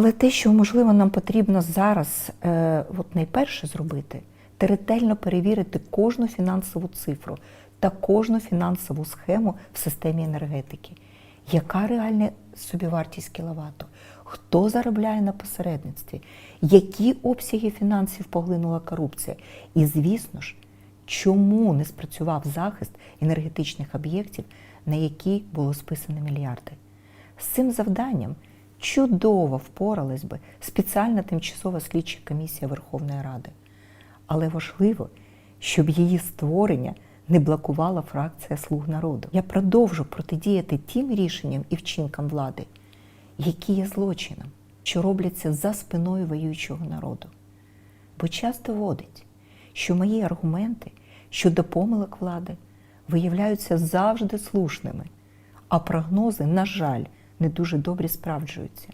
Але те, що можливо нам потрібно зараз, е, от найперше зробити, це ретельно перевірити кожну фінансову цифру та кожну фінансову схему в системі енергетики. Яка реальна собівартість кіловату? Хто заробляє на посередництві? Які обсяги фінансів поглинула корупція? І, звісно ж, чому не спрацював захист енергетичних об'єктів, на які було списано мільярди? З цим завданням чудово впоралась би спеціальна тимчасова слідча комісія Верховної Ради. Але важливо, щоб її створення не блокувала фракція Слуг народу. Я продовжу протидіяти тим рішенням і вчинкам влади, які є злочином, що робляться за спиною воюючого народу. Бо час доводить, що мої аргументи щодо помилок влади виявляються завжди слушними, а прогнози, на жаль, не дуже добре справджуються.